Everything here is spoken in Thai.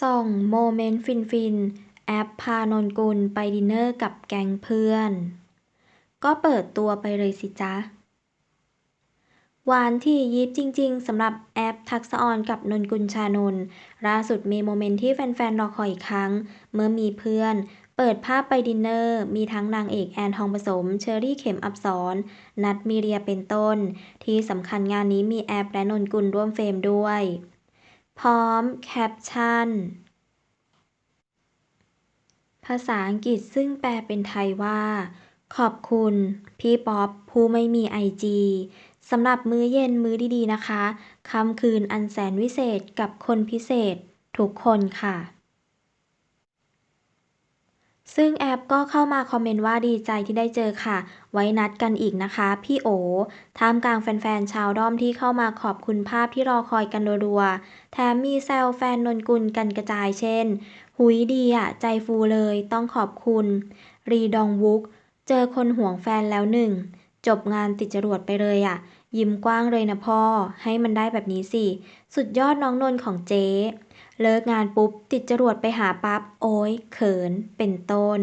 ส่องโมเมนต์ฟิน ๆ แอปพานนกุลไปดินเนอร์กับแก๊งเพื่อน ก็เปิดตัวไปเลยสิจ๊ะ หวานถี่ยิบจริง ๆสำหรับแอปทักษะออนกับนนกุลชานนล่าสุดมีโมเมนต์ที่แฟน ๆ รอคอยอีกครั้ง เมื่อมีเพื่อน เปิดภาพไปดินเนอร์ มีทั้งนางเอกแอนทองผสม เชอรี่เข็มอับสรนัทมีเรียเป็นต้น ที่สำคัญงานนี้มีแอปและนนกุลร่วมเฟรมด้วย พร้อมแคปชั่น ภาษาอังกฤษซึ่งแปลเป็นไทยว่า ขอบคุณ พี่ป๊อปผู้ไม่มีไอจีสำหรับมื้อเย็นมื้อดีๆนะคะค่ำคืนอันแสนวิเศษกับคนพิเศษ ทุกคนค่ะ ซึ่งแอปก็เข้ามาคอมเมนต์ว่าดีใจที่ได้เจอค่ะ ไว้นัดกันอีกนะคะ พี่โอท่ามกลางแฟนๆ ชาวด้อมที่เข้ามาขอบคุณภาพที่รอคอยกันรัวๆ แถมมีแซวแฟนนนกุลกันกระจายเช่น หุยดีอะใจฟูเลยต้องขอบคุณ รีดองวุก เจอคนห่วงแฟนแล้วหนึ่ง จบงานติดจรวดไปเลยอะ ยิ้มกว้างเลยนะพ่อ ให้มันได้แบบนี้สิ สุดยอดน้องนนท์ของเจ๊ เลิกงานปุ๊บ ติดจรวดไปหาปั๊บ โอ๊ยเขิน เป็นต้น